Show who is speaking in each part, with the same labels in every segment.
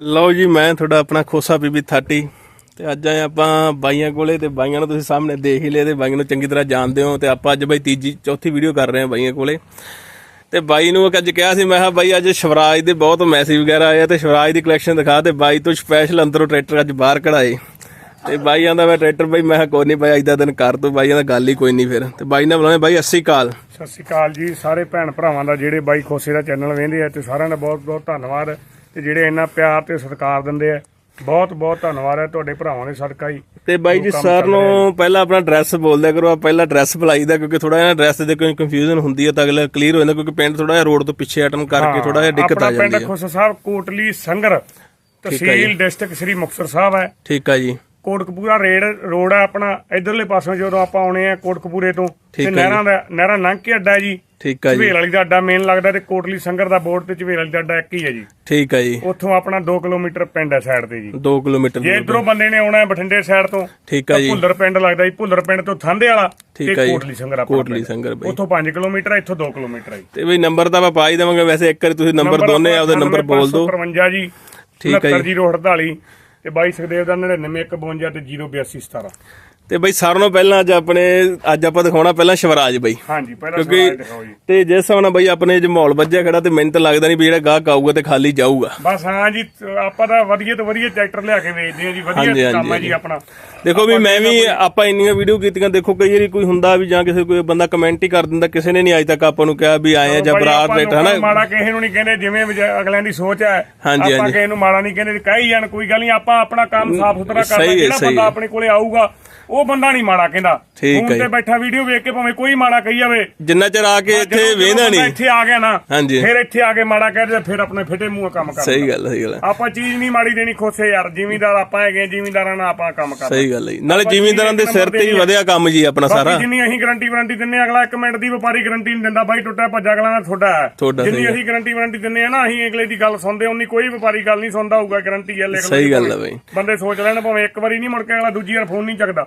Speaker 1: ਲਓ ਜੀ, ਮੈਂ ਤੁਹਾਡਾ ਆਪਣਾ ਖੋਸਾ ਬੀਬੀ 30 ਤੇ ਅੱਜ ਆਏ ਆਪਾਂ ਬਾਈਆਂ ਕੋਲੇ ਤੇ ਬਾਈਆਂ ਨੂੰ ਤੁਸੀਂ ਸਾਹਮਣੇ ਦੇਖ ਹੀ ਲਿਆ ਤੇ ਬਾਈਆਂ ਨੂੰ ਚੰਗੀ ਤਰ੍ਹਾਂ ਜਾਣਦੇ ਹੋ ਤੇ ਆਪਾਂ ਅੱਜ ਬਾਈ ਤੀਜੀ, ਚੌਥੀ ਵੀਡੀਓ ਕਰ ਰਹੇ ਹਾਂ ਬਾਈਆਂ ਕੋਲੇ। ਤੇ ਬਾਈ ਨੂੰ ਅੱਜ ਕਿਹਾ ਸੀ, ਮੈਂ ਕਿਹਾ ਬਾਈ ਅੱਜ ਸ਼ਿਵਰਾਜ ਦੇ ਬਹੁਤ ਮੈਸੇਜ ਵਗੈਰਾ ਆਏ ਆ ਤੇ ਸ਼ਿਵਰਾਜ ਦੀ ਕਲੈਕਸ਼ਨ ਦਿਖਾ ਤੇ ਬਾਈ ਤੋਂ ਸਪੈਸ਼ਲ ਅੰਦਰੋਂ ਟਰੈਕਟਰ ਅੱਜ ਬਾਹਰ ਕਢਾਏ। ਤੇ ਬਾਈ ਆਂਦਾ ਮੈਂ ਟਰੈਕਟਰ ਬਾਈ, ਮੈਂ ਕਿਹਾ ਕੋਈ ਨਹੀਂ ਬਾਈ, ਅੱਜ ਦਾ ਦਿਨ ਕਰ ਤੂੰ, ਬਾਈ ਦਾ ਗੱਲ ਹੀ ਕੋਈ ਨਹੀਂ ਫਿਰ। ਤੇ ਬਾਈ ਨੇ ਬੁਲਾਉਣੇ ਬਾਈ 80 ਕਾਲ
Speaker 2: ਸਤਿ ਸ਼੍ਰੀ ਅਕਾਲ ਜੀ, ਸਾਰੇ ਭੈਣ ਭਰਾਵਾਂ ਦਾ ਜਿਹੜੇ ਬਾਈ ਖੋਸੇ ਦਾ ਚੈਨਲ ਵੇਖਦੇ ਆ ਤੇ ਸਾਰਿਆਂ ਦਾ ਬਹੁਤ ਬਹੁਤ ਧੰਨਵਾਦ। ਤੇ ਜਿਹੜੇ ਇੰਨਾ ਪਿਆਰ ਤੇ ਸਤਿਕਾਰ ਦਿੰਦੇ ਆ ਬਹੁਤ ਬਹੁਤ ਧੰਨਵਾਦ ਹੈ ਤੁਹਾਡੇ ਭਰਾਵਾਂ ਦੇ ਸਦਕਾ ਹੀ
Speaker 1: ਤੇ ਬਾਈ ਜੀ ਸਰ ਨੂੰ ਪਹਿਲਾਂ ਆਪਣਾ ਐਡਰੈਸ ਬੋਲਦਿਆ ਕਰੋ ਆ ਪਹਿਲਾਂ ਐਡਰੈਸ ਬੁਲਾਈਦਾ ਕਿਉਂਕਿ ਥੋੜਾ ਜਿਹਾ ਐਡਰੈਸ ਦੇ ਕੋਈ ਕੰਫਿਊਜ਼ਨ ਹੁੰਦੀ ਹੈ ਤਾਂ ਅਗਲਾ ਕਲੀਅਰ ਹੋ ਜਾਂਦਾ ਕਿਉਂਕਿ ਪਿੰਡ ਥੋੜਾ ਜਿਹਾ ਰੋਡ ਤੋਂ ਪਿੱਛੇ ਹਟਣ ਕਰਕੇ ਥੋੜਾ ਜਿਹਾ ਦਿੱਕਤ ਆ
Speaker 2: ਆਪਣਾ
Speaker 1: ਜਾਂਦੀ
Speaker 2: ਪਿੰਡ
Speaker 1: ਹੈ
Speaker 2: ਖੋਸਾ ਸਾਹਿਬ ਕੋਟਲੀ ਸੰਗਰ ਤਹਿਸੀਲ ਡਿਸਟ੍ਰਿਕਟ ਸ੍ਰੀ ਮੁਕਤਸਰ ਸਾਹਿਬ ਹੈ।
Speaker 1: ਠੀਕ ਆ ਜੀ।
Speaker 2: ਕੋਟਕਪੂਰਾ ਰੇਡ ਰੋਡ ਹੈ ਆਪਣਾ ਇਧਰਲੇ ਪਾਸੋਂ ਜਦੋਂ ਆਪਾਂ ਆਉਣੇ ਆ ਕੋਟਕਪੂਰੇ ਤੋਂ ਤੇ
Speaker 1: ਹੈ
Speaker 2: ਨਹਿਰਾਂ ਦਾ ਨਹਿਰਾਂ ਲੰਘ ਕੇ ਅੱਡਾ ਹੈ ਜੀ।
Speaker 1: ਠੀਕ ਆ ਜੀ।
Speaker 2: ਝਵੇਲ ਵਾਲੀ ਦਾ ਅੱਡਾ ਮੇਨ ਲੱਗਦਾ ਤੇ ਕੋਟਲੀ ਸੰਗਰ ਦਾ ਬੋਰਡ ਤੇ ਝਵੇਲ ਵਾਲੀ ਦਾ ਅੱਡਾ ਇੱਕ ਹੀ ਹੈ ਜੀ।
Speaker 1: ਠੀਕ ਆ ਜੀ।
Speaker 2: ਉੱਥੋਂ ਆਪਣਾ 2 ਕਿਲੋਮੀਟਰ ਪਿੰਡ ਹੈ ਸਾਈਡ ਤੇ ਜੀ।
Speaker 1: 2 ਕਿਲੋਮੀਟਰ
Speaker 2: ਜੇ
Speaker 1: ਦੂਰ।
Speaker 2: ਇਧਰੋਂ ਬੰਦੇ ਨੇ ਆਉਣਾ ਹੈ ਬਠਿੰਡੇ ਸਾਈਡ ਤੋਂ
Speaker 1: ਠੀਕ ਆ ਜੀ।
Speaker 2: ਭੁੱਲਰ ਪਿੰਡ ਲੱਗਦਾ ਜੀ ਭੁੱਲਰ ਪਿੰਡ ਤੋਂ ਥਾਂਦੇ ਵਾਲਾ
Speaker 1: ਠੀਕ
Speaker 2: ਤੇ
Speaker 1: ਆ ਜੀ।
Speaker 2: ਕੋਟਲੀ ਸੰਗਰ ਆਪਣਾ
Speaker 1: ਕੋਟਲੀ
Speaker 2: ਪਿੰਡ।
Speaker 1: ਸੰਗਰ ਬਈ।
Speaker 2: ਉੱਥੋਂ 5 ਕਿਲੋਮੀਟਰ ਹੈ ਇੱਥੋਂ 2 ਕਿਲੋਮੀਟਰ ਹੈ ਜੀ।
Speaker 1: ਤੇ ਬਈ ਨੰਬਰ ਤਾਂ ਆਪਾਂ ਪਾ ਹੀ ਦੇਵਾਂਗੇ ਵੈਸੇ ਇੱਕ ਵਾਰੀ ਤੁਸੀਂ ਨੰਬਰ ਦੋਨੇ ਆਪਦੇ ਨੰਬਰ ਬੋਲ ਦਿਓ।
Speaker 2: 55 ਜੀ
Speaker 1: ਠੀਕ ਹੈ ਜੀ।
Speaker 2: 6948 ਤੇ ਬਾਈ ਸੁਖਦੇਵ ਦਾ 9952 ਤੇ 08217
Speaker 1: ਤੇ ਬਈ ਸਾਰਿਆਂ ਨੂੰ ਪਹਿਲਾਂ ਅੱਜ ਆਪਣੇ ਅੱਜ ਆਪਾਂ ਦਿਖਾਉਣਾ ਪਹਿਲਾਂ ਸ਼ਿਵਰਾਜ ਬਈ
Speaker 2: ਹਾਂਜੀ ਪਹਿਲਾਂ ਸਵਾਲ ਦਿਖਾਓ ਜੀ
Speaker 1: ਤੇ ਜਿਸ ਹਿਸਾਬ ਨਾਲ ਬਈ ਆਪਣੇ ਜੇ ਮਾਹੌਲ ਵੱਜਿਆ ਖੜਾ ਤੇ ਮੈਨੂੰ ਤਾਂ ਲੱਗਦਾ ਨਹੀਂ ਵੀ ਜਿਹੜਾ ਗਾਹਕ ਆਊਗਾ ਤੇ ਖਾਲੀ ਜਾਊਗਾ
Speaker 2: ਬਸ ਹਾਂ ਜੀ ਆਪਾਂ ਤਾਂ ਵਧੀਆ ਤੋਂ ਵਧੀਆ ਟਰੈਕਟਰ ਲਿਆ ਕੇ ਵੇਚਦੇ ਆ ਜੀ ਵਧੀਆ ਕੰਮ ਹੈ। ਜੀ ਆਪਣਾ
Speaker 1: ਦੇਖੋ ਵੀ ਮੈਂ ਵੀ ਆਪਾਂ ਇੰਨੀਆਂ ਵੀਡੀਓ ਕੀਤੀਆਂ ਦੇਖੋ ਕਈ ਵਾਰੀ ਕੋਈ ਹੁੰਦਾ ਵੀ ਜਾਂ ਕਿਸੇ ਕੋਈ ਬੰਦਾ ਕਮੈਂਟ ਹੀ ਕਰ ਦਿੰਦਾ ਕਿਸੇ ਨੇ ਨਹੀਂ ਅੱਜ ਤੱਕ ਆਪਾਂ ਨੂੰ ਕਿਹਾ ਵੀ ਆਏ ਆ ਜਾਂ ਬਰਾਤ
Speaker 2: ਲੋਕਾਂ ਨੂੰ
Speaker 1: ਹਨਾ
Speaker 2: ਮਾੜਾ ਕਿਸੇ ਨੂੰ ਨਹੀਂ ਕਹਿੰਦੇ ਜਿਵੇਂ ਅਗਲਿਆਂ ਦੀ ਸੋਚ ਹੈ
Speaker 1: ਹਾਂਜੀ,
Speaker 2: ਆਪਾਂ। ਕਿਸੇ ਨੂੰ ਮਾੜਾ ਨਹੀਂ ਕਹਿੰਦੇ ਕਹੀ ਜਾਣ ਕੋਈ ਗੱਲ ਨਹੀਂ ਆਪਾਂ ਆਪਣਾ ਕੰਮ ਸਾਫ਼ ਸੁਥਰਾ ਕਰਨਾ ਜਿਹੜਾ ਬੰਦਾ। ਆਪਣੇ ਕੋਲੇ ਆਊਗਾ ਉਹ ਬੰਦਾ ਨਹੀਂ ਮਾੜਾ ਕਹਿੰਦਾ
Speaker 1: ਠੀਕ
Speaker 2: ਫੋਨ
Speaker 1: ਹੈ
Speaker 2: ਤੇ
Speaker 1: ਜੀ।
Speaker 2: ਬੈਠਾ ਵੀਡੀਓ ਵੇਖ ਕੇ ਭਾਵੇਂ ਕੋਈ ਮਾੜਾ ਕਹੀ ਜਾਵੇ
Speaker 1: ਜਿੰਨਾ ਚਿਰ ਆ ਕੇ ਇੱਥੇ
Speaker 2: ਜਦੋਂ- ਜਦੋਂ
Speaker 1: ਵੇਂਦਾ
Speaker 2: ਬੰਦਾ
Speaker 1: ਨਹੀਂ
Speaker 2: ਇੱਥੇ ਆ ਗਿਆ ਨਾ
Speaker 1: ਹਾਂਜੀ।
Speaker 2: ਫਿਰ ਇੱਥੇ ਆ ਕੇ ਮਾੜਾ ਕਹਿ ਦੇ ਫਿਰ ਆਪਣੇ ਫਿੱਟੇ ਮੂੰਹ ਕੰਮ ਕਰ
Speaker 1: ਸਹੀ ਗੱਲ ਹੈ, ਸਹੀ ਗੱਲ ਹੈ।
Speaker 2: ਆਪਾਂ ਚੀਜ਼ ਨਹੀਂ ਮਾੜੀ ਦੇਣੀ ਖੋਸੇ ਯਾਰ ਜ਼ਿਮੀਂਦਾਰ ਆਪਾਂ ਹੈਗੇ ਆ, ਜ਼ਿਮੀਂਦਾਰਾਂ ਨਾਲ ਆਪਾਂ ਕੰਮ ਕਰਨਾ
Speaker 1: ਸਹੀ ਗੱਲ ਹੈ ਜੀ। ਨਾਲੇ ਜ਼ਿਮੀਂਦਾਰਾਂ ਦੇ ਸਿਰ ਤੇ ਹੀ ਵਧਿਆ ਕੰਮ ਜੀ ਆਪਣਾ ਸਾਰਾ
Speaker 2: ਬਾਕੀ ਜਿੰਨੀ ਅਸੀਂ ਗਾਰੰਟੀ ਵਾਰੰਟੀ ਦਿੰਨੇ ਆ, ਅਗਲਾ ਇੱਕ ਮਿੰਟ ਦੀ ਵਪਾਰੀ ਗਾਰੰਟੀ ਨਹੀਂ ਦਿੰਦਾ ਬਾਈ ਟੁੱਟਿਆ ਭੱਜਾ ਅਗਲਾ ਨਾਲ ਤੁਹਾਡਾ ਹੈ ਜਿੰਨੀ ਅਸੀਂ ਗਾਰੰਟੀ ਵਾਰੰਟੀ ਦਿੰਨੇ ਆ ਨਾ ਅਸੀਂ ਅਗਲੇ ਦੀ ਗੱਲ ਸੁਣਦੇ ਉਨੀ ਕੋਈ ਵਪਾਰੀ ਗੱਲ ਨਹੀਂ ਸੁਣਦਾ ਹੋਊਗਾ ਗਾਰੰਟੀ ਹੈ ਲਿਖ ਲਓ
Speaker 1: ਸਹੀ
Speaker 2: ਜੀ
Speaker 1: ਗੱਲ ਹੈ
Speaker 2: ਭਾਵੇਂ।
Speaker 1: ਬਈ।
Speaker 2: ਬੰਦੇ ਸੋਚ ਲੈਣ ਭਾਵੇਂ ਇੱਕ ਵਾਰੀ ਨਹੀਂ ਮੁੜ ਕੇ ਅਗਲਾ ਦੂਜੀ ਵਾਰ ਫੋਨ ਨਹੀਂ ਚੱਕਦਾ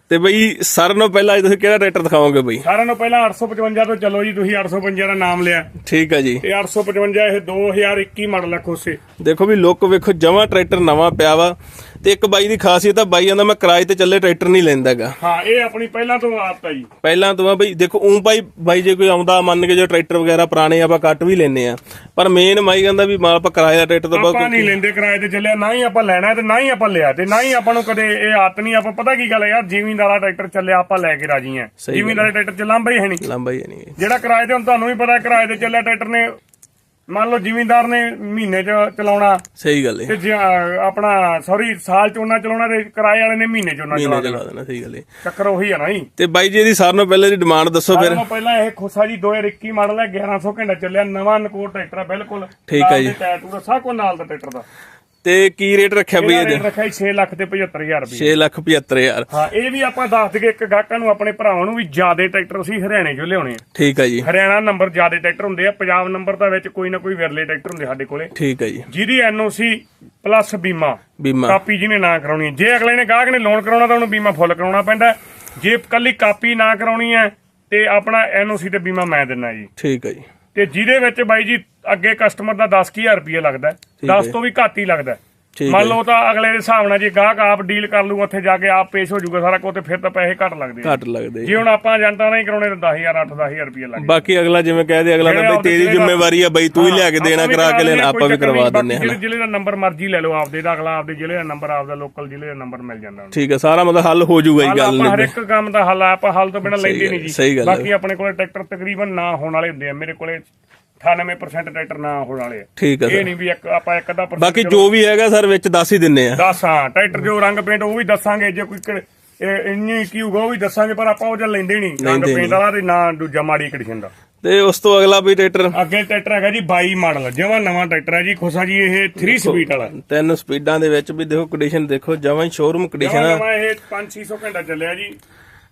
Speaker 1: ਤੇ ਬਈ ਸਾਰਿਆਂ ਨੂੰ ਪਹਿਲਾਂ ਅੱਜ ਤੁਸੀਂ ਕਿਹੜਾ ਟਰੈਕਟਰ ਦਿਖਾਓਗੇ ਬਈ?
Speaker 2: ਸਾਰਿਆਂ ਨੂੰ ਪਹਿਲਾਂ 855 ਤੋਂ ਚੱਲੋ ਜੀ ਤੁਸੀਂ 855 ਦਾ ਨਾਮ ਲਿਆ।
Speaker 1: ਠੀਕ ਹੈ ਜੀ।
Speaker 2: ਤੇ 855 ਇਹ 2021 ਮਾਡਲ ਹੈ ਖੋਸੇ।
Speaker 1: ਦੇਖੋ ਵੀ ਲੁੱਕ ਵੇਖੋ ਜਮਾ ਟਰੈਕਟਰ ਨਵਾਂ ਪਿਆ ਵਾ ਤੇ ਇੱਕ ਬਾਈ ਦੀ ਖਾਸੀਅਤ ਆ ਬਾਈ ਆਂਦਾ ਮੈਂ ਕਿਰਾਏ ਤੇ ਚੱਲੇ ਟਰੈਕਟਰ ਨਹੀਂ ਲੈਂਦਾਗਾ।
Speaker 2: ਹਾਂ ਇਹ ਆਪਣੀ ਪਹਿਲਾਂ ਤੋਂ ਆਦਤ ਹੈ ਜੀ।
Speaker 1: ਪਹਿਲਾਂ ਤੋਂ ਆ ਬਈ ਦੇਖੋ ਉਂ ਭਾਈ ਬਾਈ ਜੇ ਕੋਈ ਆਉਂਦਾ ਮੰਨ ਕੇ ਜੋ ਟਰੈਕਟਰ ਵਗੈਰਾ ਪੁਰਾਣੇ ਆਪਾਂ ਕੱਟ ਵੀ ਲੈਨੇ ਆ। ਪਰ ਮੇਨ ਮਾਈ ਕਹਿੰਦਾ ਵੀ ਮਾਲ ਆਪਾਂ ਕਿਰਾਏ ਦਾ ਟਰੈਕਟਰ ਤੋਂ
Speaker 2: ਆਪਾਂ
Speaker 1: ਬਾਅਦ
Speaker 2: ਨਹੀਂ ਲੈਂਦੇ ਕਿਰਾਏ ਤੇ ਚੱਲਿਆ ਨਾ ਹੀ ਆਪਾਂ ਲੈਣਾ ਤੇ ਨਾ ਹੀ ਆਪਾਂ ਲਿਆ ਤੇ ਨਾ ਹੀ ਆਪਾਂ ਨੂੰ ਕਦੇ ਇਹ ਆਦਤ ਨਹੀਂ ਆਪਾਂ ਪਤਾ ਕੀ ਗੱਲ ਹੈ ਯਾਰ ਜ਼ਿਮੀਂਦਾਰਾ ਟਰੈਕਟਰ ਚੱਲਿਆ ਆਪਾਂ ਲੈ ਕੇ ਰਾਜੀ ਆ।
Speaker 1: ਗੱਲ
Speaker 2: ਜ਼ਿਮੀਂਦਾਰਾ ਟਰੈਕਟਰ ਚ ਲਾਂਭਾ ਹੀ ਹੈ ਨਹੀਂ।
Speaker 1: ਲੰਬਾ ਹੀ ਨਹੀਂ।
Speaker 2: ਜਿਹੜਾ ਕਿਰਾਏ ਤੇ ਹੁਣ ਤੁਹਾਨੂੰ ਵੀ ਪਤਾ ਕਿਰਾਏ ਤੇ ਚੱਲਿਆ ਟਰੈਕਟਰ ਨੇ ਮੰਨ ਲਓ ਜ਼ਿਮੀਂਦਾਰ ਨੇ ਮਹੀਨੇ ਚ ਚਲਾਉਣਾ।
Speaker 1: ਸਹੀ ਗੱਲ ਹੈ।
Speaker 2: ਤੇ ਜ- ਆਪਣਾ ਸੌਰੀ ਸਾਲ ਚ ਉਹਨਾਂ ਚਲਾਉਣਾ ਤੇ ਕਿਰਾਏ ਵਾਲੇ ਨੇ ਮਹੀਨੇ ਚ ਉਹਨਾਂ ਚਲਾ
Speaker 1: ਮਹੀਨੇ
Speaker 2: ਦੇਣਾ
Speaker 1: ਚਲਾ ਦੇਣਾ ਸਹੀ ਗੱਲ ਹੈ।
Speaker 2: ਚੱਕਰ ਉਹੀ ਹੈ ਨਾ ਜੀ।
Speaker 1: ਤੇ ਬਾਈ ਜੀ ਇਹਦੀ ਸਾਰਿਆਂ ਨੂੰ ਪਹਿਲੇ ਦੀ ਡਿਮਾਂਡ ਦੱਸੋ ਫਿਰ।
Speaker 2: ਸਾਰਿਆਂ ਪਹਿਲਾਂ ਇਹ ਖੋਸਾ ਜੀ 2021 ਮਾਡਲ ਹੈ 1100 ਘੰਟਾ ਚੱਲਿਆ ਨਵਾਂ ਨਕੋਰ ਟਰੈਕਟਰ ਹੈ ਬਿਲਕੁਲ।
Speaker 1: ਠੀਕ ਹੈ ਜੀ।
Speaker 2: ਟੈਟੂ ਸਭ ਕੋ ਨਾਲ ਦਾ ਟਰੈਕਟਰ ਦਾ।
Speaker 1: ਤੇ ਕੀ ਰੇਟ ਰੱਖਿਆ ਬਈ
Speaker 2: ਇਹਦਾ ਰੱਖਿਆ 6 ਲੱਖ ਤੇ 75000 ਰੁਪਏ
Speaker 1: 6 ਲੱਖ 75000
Speaker 2: ਹਾਂ ਇਹ ਵੀ ਆਪਾਂ ਦੱਸ ਦਈਏ ਇੱਕ ਗਾਹਕਾਂ ਨੂੰ ਆਪਣੇ ਭਰਾਵਾਂ ਨੂੰ ਵੀ ਜਿਆਦੇ ਟਰੈਕਟਰ ਅਸੀਂ ਹਰਿਆਣੇ ਚੋਂ ਲਿਆਉਣੇ ਆ।
Speaker 1: ਠੀਕ ਹੈ ਜੀ।
Speaker 2: ਹਰਿਆਣਾ ਨੰਬਰ ਜਿਆਦੇ ਟਰੈਕਟਰ ਹੁੰਦੇ ਆ ਪੰਜਾਬ ਨੰਬਰ ਦਾ ਵਿੱਚ ਕੋਈ ਨਾ ਕੋਈ ਵਿਰਲੇ ਟਰੈਕਟਰ ਹੁੰਦੇ ਸਾਡੇ ਕੋਲੇ।
Speaker 1: ਠੀਕ ਹੈ ਜੀ।
Speaker 2: ਜਿਹਦੀ ਐਨਓਸੀ ਪਲੱਸ ਬੀਮਾ
Speaker 1: ਬੀਮਾ।
Speaker 2: ਕਾਪੀ ਜਿਹਨੇ ਨਾ ਕਰਾਉਣੀ ਹੈ। ਜੇ ਅਗਲੇ ਨੇ ਗਾਹਕ ਨੇ ਲੋਨ ਕਰਾਉਣਾ ਤਾਂ ਉਹਨੂੰ ਬੀਮਾ ਫੁੱਲ ਕਰਾਉਣਾ ਪੈਂਦਾ। ਜੇ ਕੱਲੀ ਕਾਪੀ ਨਾ ਕਰਾਉਣੀ ਹੈ ਤੇ ਆਪਣਾ ਐਨਓਸੀ ਤੇ ਬੀਮਾ ਮੈਂ ਦਿੰਨਾ ਜੀ।
Speaker 1: ਠੀਕ ਹੈ ਜੀ।
Speaker 2: ਤੇ ਜਿਹਦੇ ਵਿੱਚ ਬਾਈ ਜੀ ਅੱਗੇ ਕਸਟਮਰ ਦਾ 10000 ਰੁਪਏ ਲੱਗਦਾ ਹੈ।
Speaker 1: ਹੈ।
Speaker 2: 10 ਤੋਂ ਵੀ ਘੱਟ ਹੀ ਲੱਗਦਾ ਮੰਨ ਲਓ ਤਾਂ ਅਗਲੇ ਦੇ ਹਿਸਾਬ ਨਾਲ ਜੇ ਗਾਹਕ ਆਪ ਡੀਲ ਕਰ ਲੂ ਉੱਥੇ ਜਾ ਕੇ ਆਪ ਪੇਸ਼ ਹੋ ਜਾਊਗਾ ਸਾਰਾ ਕੁਝ ਤੇ ਫਿਰ ਤਾਂ ਪੈਸੇ ਘੱਟ ਲੱਗਦੇ ਆ।
Speaker 1: ਘੱਟ ਲੱਗਦੇ
Speaker 2: ਜੇ ਹੁਣ ਆਪਾਂ ਏਜੰਟਾਂ ਨਾਲ ਹੀ ਕਰਾਉਣੇ ਤਾਂ 10000 8-10000 ਰੁਪਏ ਲੱਗਦੇ
Speaker 1: ਬਾਕੀ ਅਗਲਾ ਜਿਵੇਂ ਕਹਿ ਦੇ ਅਗਲਾ ਕਹਿੰਦਾ ਬਈ ਤੇਰੀ ਜ਼ਿੰਮੇਵਾਰੀ ਆ ਬਈ ਤੂੰ ਹੀ ਲਿਆ ਕੇ ਦੇਣਾ ਕਰਾ ਕੇ ਲੈਣਾ ਆਪਾਂ ਵੀ ਕਰਵਾ ਦਿੰਨੇ
Speaker 2: ਜਿਹੜੇ
Speaker 1: ਹਾਂ।
Speaker 2: ਜ਼ਿਲ੍ਹੇ ਦਾ ਨੰਬਰ ਮਰਜ਼ੀ ਲੈ ਲਓ ਆਪਦੇ ਦਾ ਅਗਲਾ ਆਪਦੇ ਜ਼ਿਲ੍ਹੇ ਦਾ ਨੰਬਰ ਆਪਦਾ ਲੋਕਲ ਜ਼ਿਲ੍ਹੇ ਦਾ ਨੰਬਰ ਮਿਲ ਜਾਂਦਾ ਉਹਨੂੰ।
Speaker 1: ਠੀਕ ਹੈ ਸਾਰਾ ਮਤਲਬ ਹੱਲ ਹੋ ਜਾਊਗਾ ਇਹ ਗੱਲ
Speaker 2: ਆਪਾਂ ਹਰ
Speaker 1: ਨਹੀਂ
Speaker 2: ਇੱਕ ਕੰਮ ਦਾ ਹੱਲ ਆ, ਆਪਾਂ ਹੱਲ ਤੋਂ ਬਿਨਾਂ ਲੈਂਦੇ ਨਹੀਂ ਜੀ। ਬਾਕੀ ਆਪਣੇ ਕੋਲੇ ਟਰੈਕਟਰ ਤਕਰੀਬਨ ਨਾ ਹੋਣ ਵਾਲੇ ਹੁੰਦੇ ਆ ਮੇਰੇ ਕੋਲੇ 98% ਟਰੈਕਟਰ ਨਾ ਹੋਣ ਵਾਲੇ ਆ।
Speaker 1: ਠੀਕ ਹੈ
Speaker 2: ਇਹ
Speaker 1: ਸਰ
Speaker 2: ਨਹੀਂ ਵੀ ਇੱਕ ਆਪਾਂ ਇੱਕ ਅੱਧਾ percent
Speaker 1: ਬਾਕੀ ਜੋ ਵੀ ਹੈਗਾ ਸਰ ਵਿੱਚ ਦੱਸ ਹੀ ਦਿੰਨੇ ਆ।
Speaker 2: ਦੱਸ ਹਾਂ ਟਰੈਕਟਰ ਜੋ ਰੰਗ ਪੇਂਟ ਉਹ ਵੀ ਦੱਸਾਂਗੇ। ਜੇ ਕੋਈ ਇਹ ਇੰਨੀ ਕੀ ਹੋਊਗਾ ਉਹ ਵੀ ਦੱਸਾਂਗੇ ਪਰ ਆਪਾਂ ਉਹ ਜਿਹਾ ਲੈਂਦੇ ਨਹੀਂ। ਰੰਗ
Speaker 1: ਲੈਂਦੇ
Speaker 2: ਪੇਂਟ ਵਾਲਾ ਤੇ ਨਾ ਦੂਜਾ ਮਾੜੀ ਕੰਡੀਸ਼ਨ ਦਾ।
Speaker 1: ਤੇ ਉਸ ਤੋਂ ਅਗਲਾ ਵੀ ਟਰੈਕਟਰ?
Speaker 2: ਅੱਗੇ ਟਰੈਕਟਰ ਹੈਗਾ ਜੀ 22 ਮਾਡਲ। ਜਮਾ ਨਵਾਂ ਟਰੈਕਟਰ ਹੈ ਜੀ। ਖੋਸਾ ਜੀ ਇਹ 3 ਸਪੀਡ ਵਾਲਾ।
Speaker 1: ਤਿੰਨ ਸਪੀਡਾਂ ਦੇ ਵਿੱਚ ਵੀ ਦੇਖੋ ਕੰਡੀਸ਼ਨ ਦੇਖੋ ਜਮਾਂ ਹੀ ਸ਼ੋਰੂਮ ਕੰਡੀਸ਼ਨ ਆ।
Speaker 2: ਨਵਾਂ ਇਹ 5-600 ਘੰਟਾ ਚੱਲਿਆ ਜੀ।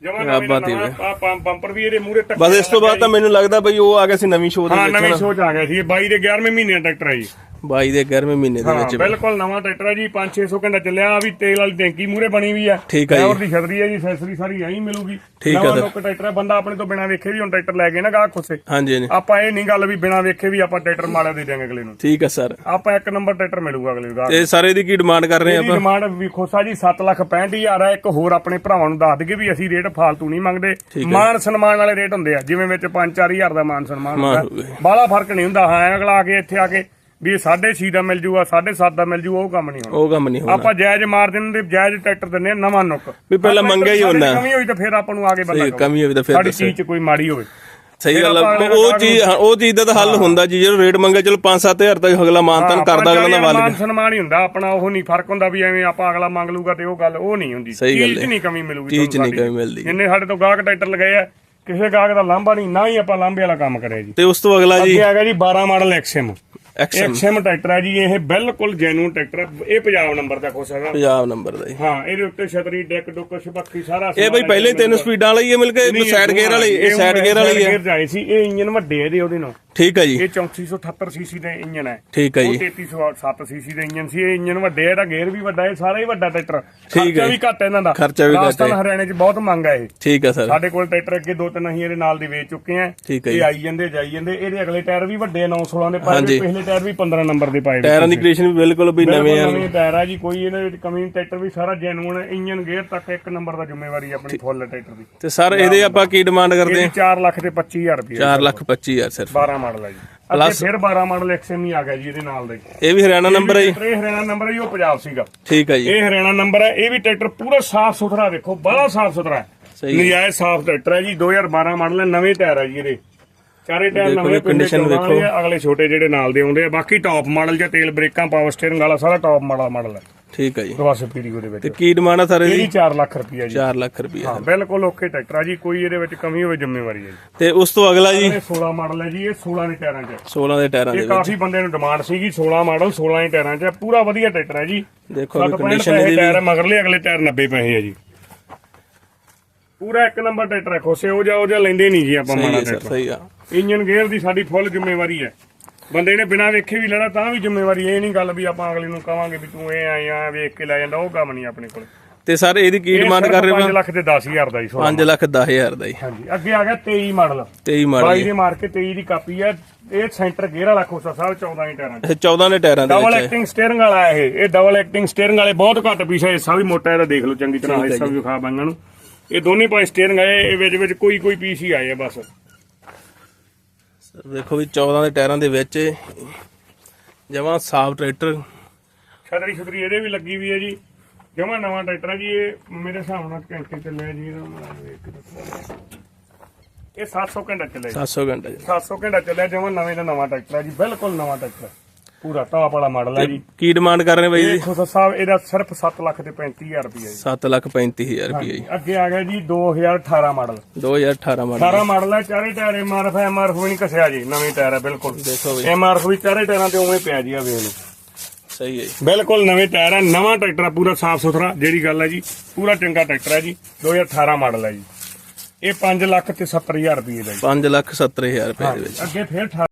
Speaker 2: ਜਮਾ ਨਵਾਂ ਪੰਪ ਬੰਪਰ ਵੀ ਇਹਦੇ ਮੂਰੇ
Speaker 1: ਬਸ ਇਸ ਤੋਂ ਬਾਅਦ ਤਾਂ ਮੈਨੂੰ ਲੱਗਦਾ ਬਈ ਉਹ ਆ ਗਿਆ ਸੀ ਨਵੀਂ ਸ਼ੋਅ ਦੇ
Speaker 2: ਹਾਂ
Speaker 1: ਵਿੱਚ
Speaker 2: ਨਵੀਂ
Speaker 1: ਨਾ।
Speaker 2: ਸੋਚ ਆ ਗਿਆ ਸੀ। ਇਹ 22 ਦੇ 11ਵੇਂ ਮਹੀਨੇ ਦਾ ਟਰੈਕਟਰ ਹੈ ਜੀ
Speaker 1: 22 ਦੇ 11ਵੇਂ ਮਹੀਨੇ ਦੇ ਵਿੱਚ
Speaker 2: ਬਿਲਕੁਲ ਨਵਾਂ ਟਰੈਕਟਰ ਹੈ ਜੀ 5-600 ਘੰਟਾ ਚੱਲਿਆ ਆ ਵੀ ਤੇਲ ਵਾਲੀ ਟੈਂਕੀ ਮੂਰੇ ਬਣੀ ਵੀ ਆ।
Speaker 1: ਠੀਕ ਹੈ
Speaker 2: ਦੀ ਛਤਰੀ ਹੈ ਜੀ ਅਸੈਸਰੀ ਸਾਰੀ ਐਂ ਮਿਲੂਗੀ।
Speaker 1: ਠੀਕ ਹੈ।
Speaker 2: ਲੋਕ ਟਰੈਕਟਰ ਹੈ ਬੰਦਾ ਆਪਣੇ ਤੋਂ ਬਿਨਾ ਵੇਖੇ ਵੀ ਹੁਣ ਟਰੈਕਟਰ ਲੈ ਗਏ ਨਾ ਗਾਹ ਖੁੱਸੇ
Speaker 1: ਹਾਂਜੀ
Speaker 2: ਆਪਾਂ ਇਹ ਨਹੀਂ ਗੱਲ ਵੀ ਬਿਨਾ ਵੇਖੇ ਵੀ ਆਪਾਂ ਟਰੈਕਟਰ ਮਾਲਿਆ ਦੇ ਦਿਆਂਗੇ ਅਗਲੇ ਨੂੰ।
Speaker 1: ਠੀਕ ਹੈ ਸਰ।
Speaker 2: ਆਪਾਂ ਇੱਕ ਨੰਬਰ ਟਰੈਕਟਰ ਮਿਲੂਗਾ ਅਗਲੇ ਨੂੰ ਗਾਹਕ
Speaker 1: ਤੇ ਸਾਰੇ ਦੀ ਕੀ ਡਿਮਾਂਡ ਕਰ ਰਹੇ ਆਪਾਂ?
Speaker 2: ਡਿਮਾਂਡ ਵੀ ਖੋਸਾ ਜੀ 7 ਲੱਖ 65000 ਹੈ ਇੱਕ ਹੋਰ ਆਪਣੇ ਭਰਾਵਾਂ ਨੂੰ ਦੱਸ ਦਈਏ ਵੀ ਅਸੀਂ ਰੇਟ ਫਾਲਤੂ ਨਹੀਂ ਮੰਗਦੇ। ਮਾਨ ਸਨਮਾਨ ਵਾਲੇ ਰੇਟ ਹੁੰਦੇ ਆ ਜਿਵੇਂ ਵਿੱਚ 5-4000 ਦਾ ਮਾਨ ਸਨਮਾਨ
Speaker 1: ਮਾਨ
Speaker 2: ਹੁੰਦਾ। ਬਾਹਲਾ ਫ਼ਰਕ ਨਹੀਂ ਹੁੰਦਾ ਹਾਂ ਅਗਲਾ ਆ ਕੇ ਇੱਥੇ ਆ ਕੇ ਵੀ 6.5 ਦਾ ਮਿਲ ਜੂਗਾ 7.5 ਦਾ ਮਿਲ ਜੂ ਉਹ ਕੰਮ ਨਹੀਂ ਹੋਣਾ।
Speaker 1: ਉਹ ਕੰਮ ਨਹੀਂ ਹੋਣਾ।
Speaker 2: ਆਪਾਂ ਜਾਇਜ਼ ਮਾਰ ਦਿੰਦੇ ਜਾਇਜ਼ ਟਰੈਕਟਰ ਦਿੰਦੇ ਆ ਨਵਾਂ ਨੁੱਕ।
Speaker 1: ਵੀ ਪਹਿਲਾਂ ਮੰਗਿਆ ਹੀ ਹੁੰਦਾ।
Speaker 2: ਕਮੀ ਹੋਈ ਤਾਂ ਫਿਰ ਆਪਾਂ ਨੂੰ ਆ ਕੇ ਬੰਦਾ।
Speaker 1: ਕਮੀ ਹੋਵੇ ਤਾਂ ਫਿਰ
Speaker 2: ਸਾਡੀ ਚੀਜ਼ 'ਚ ਕੋਈ ਮਾੜੀ ਹੋਵੇ।
Speaker 1: ਸਹੀ ਗੱਲ ਉਹ ਚੀਜ਼ ਉਹ ਚੀਜ਼ ਦਾ ਤਾਂ ਹੱਲ ਹੁੰਦਾ ਜੀ ਜਦੋਂ ਰੇਟ ਮੰਗੇ ਚਲੋ 5-7000 ਤੱਕ ਅਗਲਾ ਮਾਨਤਾਨ ਕਰਦਾ ਅਗਲਾ ਦਾ ਵੱਲ।
Speaker 2: ਸਨਮਾਨ ਹੀ ਹੁੰਦਾ ਆਪਣਾ ਉਹ ਨਹੀਂ ਫ਼ਰਕ ਹੁੰਦਾ ਵੀ ਐਵੇਂ ਆਪਾਂ ਅਗਲਾ ਮੰਗ ਲੂਗਾ ਤੇ ਉਹ ਗੱਲ ਉਹ ਨਹੀਂ ਹੁੰਦੀ। ਚੀਜ਼। ਨਹੀਂ ਕਮੀ ਮਿਲੂਗੀ
Speaker 1: ਚੀਜ਼ ਨਹੀਂ। ਕਮੀ ਮਿਲਦੀ।
Speaker 2: ਜਿੰਨੇ ਸਾਡੇ ਤੋਂ ਗਾਹਕ ਟਰੈਕਟਰ ਲਗਾਏ ਆ ਕਿਸੇ ਗਾਹਕ ਦਾ ਲਾਂਭਾ ਨਹੀਂ ਨਾ ਹੀ ਆਪਾਂ ਲਾਂਭੇ ਵਾਲਾ ਕੰਮ ਕਰਿਆ ਜੀ।
Speaker 1: ਤੇ ਉਸ ਤੋਂ ਅਗਲਾ ਜੀ
Speaker 2: ਅੱਗੇ ਆ ਗਿਆ ਜੀ 12 ਮਾਡਲ ਐਕਸਐਮ
Speaker 1: ਐਕਸਐਮ
Speaker 2: ਐਕਸਐਮ ਟਰੈਕਟਰ ਹੈ ਜੀ ਇਹ ਬਿਲਕੁਲ ਜੈਨੂਨ ਟਰੈਕਟਰ ਹੈ ਇਹ ਪੰਜਾਬ ਨੰਬਰ ਦਾ ਖੋਸਾ ਦਾ
Speaker 1: ਪੰਜਾਬ ਨੰਬਰ ਦਾ ਜੀ।
Speaker 2: ਹਾਂ ਇਹਦੇ ਉੱਤੇ ਛਤਰੀ ਡੈਕ ਡੁੱਕ ਸ਼ਬੱਕੀ ਸਾਰਾ
Speaker 1: ਇਹ ਬਈ ਪਹਿਲੇ ਤਿੰਨ ਸਪੀਡਾਂ ਵਾਲੀ ਹੈ ਮਿਲ ਕੇ ਸਾਈਡ ਗੇਅਰ ਵਾਲੀ ਇਹ ਸਾਈਡ ਗੇਅਰ ਵਾਲੀ ਹੈ।
Speaker 2: ਗੇਅਰ ਜਾਈ ਸੀ ਇਹ ਇੰਜਨ ਵੱਡੇ ਇਹਦੇ ਉਹਦੇ ਨਾਲ।
Speaker 1: ਠੀਕ ਹੈ ਜੀ।
Speaker 2: ਇਹ 3478 ਸੀਸੀ ਦਾ ਇੰਜਨ ਹੈ।
Speaker 1: ਠੀਕ ਹੈ
Speaker 2: ਉਹ
Speaker 1: ਜੀ
Speaker 2: 3307 ਸੀਸੀ ਦਾ ਇੰਜਨ ਸੀ। ਇਹ ਇੰਜਨ ਵੱਡੇ ਆ, ਇਹਦਾ ਗੇਅਰ ਵੀ ਵੱਡਾ ਹੈ ਸਾਰਾ ਹੀ ਵੱਡਾ ਟਰੈਕਟਰ।
Speaker 1: ਹੈ
Speaker 2: ਖਰਚਾ ਵੀ ਘੱਟ ਇਹਨਾਂ ਦਾ।
Speaker 1: ਖਰਚਾ ਵੀ ਘੱਟ
Speaker 2: ਰਾਜਸਥਾਨ
Speaker 1: ਹੈ।
Speaker 2: ਹਰਿਆਣੇ 'ਚ ਬਹੁਤ ਮੰਗ ਹੈ ਇਹ।
Speaker 1: ਠੀਕ ਹੈ ਸਰ।
Speaker 2: ਸਾਡੇ ਕੋਲ ਟਰੈਕਟਰ ਅੱਗੇ ਦੋ ਤਿੰਨ ਅਸੀਂ ਇਹਦੇ ਨਾਲ ਦੇ ਵੇਚ ਚੁੱਕੇ ਆ
Speaker 1: ਹੈ
Speaker 2: ਇਹ ਆਈ ਜਾਂਦੇ ਜਾਈ ਜਾਂਦੇ। ਇਹਦੇ ਅਗਲੇ ਟਾਇਰ ਵੀ ਵੱਡੇ 9 16 ਦੇ ਪਾਏ ਪਿਛਲੇ ਟਾਇਰ ਵੀ 15 ਨੰਬਰ ਦੇ ਪਾਏ।
Speaker 1: ਟਾਇਰਾਂ ਦੀ ਕੰਡੀਸ਼ਨ ਵੀ ਬਿਲਕੁਲ ਵੀ ਨਵੇਂ ਆ।
Speaker 2: ਨਵੇਂ ਟਾਇਰ ਆ ਜੀ। ਕੋਈ ਇਹਦੇ ਵਿੱਚ ਕਮੀ ਨਹੀਂ। ਟਰੈਕਟਰ ਵੀ ਸਾਰਾ ਜੈਨੂਨ ਇੰਜਨ ਗੇਅਰ ਤੱਕ ਇੱਕ ਨੰਬਰ ਦਾ ਜ਼ਿੰਮੇਵਾਰੀ ਆਪਣੀ ਫੁੱਲ ਟਰੈਕਟਰ ਦੀ।
Speaker 1: ਤੇ ਸਰ ਇਹਦੇ ਆਪਾਂ ਕੀ ਡਿਮਾਂਡ ਕਰਦੇ
Speaker 2: ਇਹ 4 ਲੱਖ ਤੇ 25000 ਰੁਪਏ
Speaker 1: 4 ਲੱਖ 25000 ਸਿਰਫ
Speaker 2: 12 ਮਾਡਲ ਹੈ ਜੀ। ਅੱਗੇ ਫਿਰ 12 ਮਾਡਲ ਹੀ ਆ ਗਿਆ ਜੀ ਇਹਦੇ ਨਾਲ ਦਾ।
Speaker 1: ਇਹ ਵੀ ਹਰਿਆਣਾ ਨੰਬਰ ਹੈ ਜੀ।
Speaker 2: ਇਹ ਹਰਿਆਣਾ ਨੰਬਰ ਹੈ ਜੀ ਉਹ ਪੰਜਾਬ ਸੀਗਾ।
Speaker 1: ਠੀਕ ਹੈ ਜੀ।
Speaker 2: ਇਹ ਹਰਿਆਣਾ ਨੰਬਰ ਹੈ ਇਹ ਵੀ ਟਰੈਕਟਰ ਪੂਰਾ ਸਾਫ਼ ਸੁਥਰਾ ਦੇਖੋ ਬੜਾ ਸਾਫ਼ ਸੁਥਰਾ ਹੈ।
Speaker 1: ਸਹੀ।
Speaker 2: ਨਜਾਇਜ਼ ਸਾਫ਼ ਟਰੈਕਟਰ ਹੈ ਜੀ 2012 ਮਾਡਲ ਹੈ ਨਵੇਂ ਟਾਇਰ ਹੈ ਜੀ ਇਹਦੇ। ਚਾਰੇ ਟਾਇਰ
Speaker 1: ਦੇਖੋ
Speaker 2: ਨਵੇਂ
Speaker 1: ਜੀ, condition
Speaker 2: ਪਿੰਡੇ ਚੌਦਾਂ ਵਾਲੇ
Speaker 1: ਦੇਖੋ।
Speaker 2: ਆ, ਅਗਲੇ ਛੋਟੇ ਜਿਹੜੇ ਨਾਲ ਦੇ ਆਉਂਦੇ ਆ ਬਾਕੀ ਟਾਪ ਮਾਡਲ ਜਾਂ ਤੇਲ ਬ੍ਰੇਕਾਂ ਪਾਵਰ ਸਟੀਅਰਿੰਗ ਵਾਲਾ ਸਾਰਾ ਟਾਪ ਮਾਡਲ ਮਾਡਲ ਹੈ।
Speaker 1: ਠੀਕ ਹੈ ਜੀ।
Speaker 2: ਦਵਾਸੇ ਪੀੜੀ ਉਹਦੇ ਵਿੱਚ।
Speaker 1: ਤੇ ਕੀ ਡਿਮਾਂਡ ਆ ਸਰ
Speaker 2: ਇਹਦੀ
Speaker 1: ਇਹਦੀ
Speaker 2: 4 ਲੱਖ ਰੁਪਈਆ ਜੀ।
Speaker 1: 4 ਲੱਖ ਰੁਪਏ
Speaker 2: ਹਾਂ ਬਿਲਕੁਲ ਓਕੇ ਟਰੈਕਟਰ ਆ ਜੀ ਕੋਈ ਇਹਦੇ ਵਿੱਚ ਕਮੀ ਹੋਵੇ ਜ਼ਿੰਮੇਵਾਰੀ ਹੈ ਜੀ।
Speaker 1: ਤੇ ਉਸ ਤੋਂ ਅਗਲਾ ਜੀ?
Speaker 2: ਇਹ 16 ਮਾਡਲ ਹੈ ਜੀ ਇਹ 16 ਦੇ ਟਾਇਰਾਂ 'ਚ। ਹੈ।
Speaker 1: 16 ਦੇ ਟਾਇਰਾਂ ਦੇ
Speaker 2: ਇਹ
Speaker 1: ਵਿੱਚ।
Speaker 2: ਕਾਫੀ ਬੰਦੇ ਨੂੰ ਡਿਮਾਂਡ ਸੀਗੀ 16 ਮਾਡਲ 16 ਦੇ ਟਾਇਰਾਂ 'ਚ ਹੈ। ਪੂਰਾ ਵਧੀਆ ਟਰੈਕਟਰ ਹੈ ਜੀ।
Speaker 1: ਦੇਖੋ ਵੀ
Speaker 2: 60
Speaker 1: ਕੰਡੀਸ਼ਨ
Speaker 2: ਪੈਸੇ
Speaker 1: ਇਹਦੀ
Speaker 2: ਟਾਇਰ ਹੈ, ਮਗਰਲੇ ਅਗਲੇ ਟਾਇਰ 90 ਪੈਸੇ ਹੈ ਜੀ। ਪੂਰਾ ਇੱਕ ਨੰਬਰ ਟਰੈਕਟਰ ਹੈ ਖੋਸੇ ਉਹ ਜਾ ਉਹ ਜਾ ਲੈਂਦੇ ਨਹੀਂ ਜੀ ਆਪਾਂ
Speaker 1: ਸਹੀ
Speaker 2: ਮਾੜਾ
Speaker 1: ਹੈ ਸਰ
Speaker 2: ਟਰੈਕਟਰ।
Speaker 1: ਸਹੀ ਆ।
Speaker 2: ਇੰਜਨ ਗੇਅਰ ਦੀ ਸਾਡੀ ਫੁੱਲ ਜ਼ਿੰਮੇਵਾਰੀ ਹੈ। ਬੰਦੇ ਨੇ ਬਿਨਾਂ ਵੇਖੇ ਵੀ ਲੈਣਾ ਤਾਂ ਵੀ ਜ਼ਿੰਮੇਵਾਰੀ ਇਹ ਨਹੀਂ ਗੱਲ ਵੀ ਆਪਾਂ ਅਗਲੇ ਨੂੰ ਕਵਾਂਗੇ ਵੀ ਤੂੰ ਇਹ ਆਇਆ ਵੇਖ ਕੇ ਲੈ ਜਾਂਦਾ ਉਹ ਕੰਮ ਨਹੀਂ ਆਪਣੇ ਕੋਲ।
Speaker 1: ਤੇ ਸਰ ਇਹਦੀ ਕੀ ਡਿਮਾਂਡ ਕਰ ਰਹੇ
Speaker 2: 5
Speaker 1: ਹੋ
Speaker 2: ਲੱਖ ਤੇ 10000 ਦਾ ਜੀ 16
Speaker 1: 5 ਲੱਖ। 10000 ਦਾ ਜੀ।
Speaker 2: ਹਾਂਜੀ ਅੱਗੇ ਆ ਗਿਆ 23 ਮਾਡਲ।
Speaker 1: 23
Speaker 2: ਬਾਈ
Speaker 1: ਮਾਡਲ
Speaker 2: ਦੇ ਮਾਰ ਕੇ 23 ਦੀ ਕਾਪੀ ਹੈ ਇਹ ਸੈਂਟਰ ਗੇਅਰ ਵਾਲਾ ਖੋਸਾ ਸਾਹਿਬ 14 ਹੀ ਟਾਇਰਾਂ
Speaker 1: ਇਹ 14 ਦੇ ਟਾਇਰਾਂ ਦੇ
Speaker 2: ਡਬਲ ਐਕਟਿੰਗ ਸਟੀਅਰਿੰਗ ਵਾਲਾ ਹੈ ਇਹ ਇਹ ਡਬਲ ਐਕਟਿੰਗ ਸਟੀਅਰਿੰਗ ਵਾਲੇ ਬਹੁਤ ਘੱਟ ਪੀਸ ਹਿੱਸਾ ਵੀ ਮੋਟਾ ਇਹਦਾ ਦੇਖ ਲਓ ਚੰਗੀ ਤਰ੍ਹਾਂ ਹਿੱਸਾ ਵੀ ਵਿਖਾ ਬਾਈਆਂ ਨੂੰ। ਇਹ ਦੋਨੇ ਪਾਸੇ ਸਟੀਅਰਿੰਗ ਆਏ ਇਹ ਵਿੱਚ ਵਿੱਚ ਕੋਈ ਕੋਈ ਪੀਸ ਹੀ ਆਏ ਆ ਬਸ।
Speaker 1: ਦੇਖੋ ਵੀ 14 ਦੇ ਟਾਇਰਾਂ ਦੇ ਵਿੱਚ ਜਮਾਂ ਸਾਫ਼ ਟਰੈਕਟਰ
Speaker 2: ਛਤਰੀ ਛਤਰੀ ਇਹਦੇ ਵੀ ਲੱਗੀ ਵੀ ਹੈ ਜੀ ਜਮਾ ਨਵਾਂ ਟਰੈਕਟਰ ਹੈ ਜੀ ਇਹ ਮੇਰੇ ਹਿਸਾਬ ਨਾਲ ਘੰਟੇ ਚੱਲਿਆ ਜੀ ਇਹਦਾ ਮੈਂ ਵੇਖ ਕੇ ਦੱਸਦਾ। ਇਹ 700 ਘੰਟਾ ਚੱਲਿਆ ਜੀ
Speaker 1: 700 ਘੰਟਾ ਜੀ
Speaker 2: 700 ਘੰਟਾ ਚੱਲਿਆ ਜਮਾ ਨਵੇਂ ਦਾ ਨਵਾਂ ਟਰੈਕਟਰ ਹੈ ਜੀ ਬਿਲਕੁਲ ਨਵਾਂ ਟਰੈਕਟਰ। ਪੂਰਾ ਟਾਪ ਵਾਲਾ ਮਾਡਲ ਹੈ ਜੀ।
Speaker 1: ਕੀ ਡਿਮਾਂਡ ਕਰ ਰਹੇ ਬਾਈ ਜੀ?
Speaker 2: ਖੋਸਾ ਸਾਹਿਬ ਇਹਦਾ ਸਿਰਫ 7 ਲੱਖ ਤੇ 35000 ਰੁਪਏ ਜੀ।
Speaker 1: 7 ਲੱਖ 35000 ਰੁਪਏ ਜੀ।
Speaker 2: ਅੱਗੇ ਆ ਗਿਆ ਜੀ 2018 ਮਾਡਲ
Speaker 1: 2018 ਮਾਡਲ
Speaker 2: 18 ਮਾਡਲ ਹੈ ਚਾਰੇ ਟਾਇਰ ਐਮਆਰਐਫ ਐਮਆਰਐਫ ਵੀ ਨਹੀਂ ਕਸਿਆ ਜੀ ਨਵੇਂ ਟਾਇਰ ਹੈ ਬਿਲਕੁਲ।
Speaker 1: ਦੇਖੋ ਬਈ।
Speaker 2: ਐਮਆਰਐਫ ਵੀ ਚਾਰੇ ਟਾਇਰਾਂ ਤੇ ਉਵੇਂ ਪਿਆ ਜੀ ਆ ਵੇਖ ਲਓ।
Speaker 1: ਸਹੀ ਹੈ ਜੀ।
Speaker 2: ਬਿਲਕੁਲ ਨਵੇਂ ਟਾਇਰ ਹੈ ਨਵਾਂ ਟਰੈਕਟਰ ਹੈ ਪੂਰਾ ਸਾਫ਼ ਸੁਥਰਾ ਜਿਹੜੀ ਗੱਲ ਹੈ ਜੀ ਪੂਰਾ ਚੰਗਾ ਟਰੈਕਟਰ ਹੈ ਜੀ 2018 ਮਾਡਲ ਹੈ ਜੀ। ਇਹ 5 ਲੱਖ ਤੇ 70000 ਰੁਪਏ ਦਾ ਜੀ।
Speaker 1: 5 ਲੱਖ 70000 ਰੁਪਏ ਦੇ ਵਿੱਚ।
Speaker 2: ਅੱਗੇ ਫਿਰ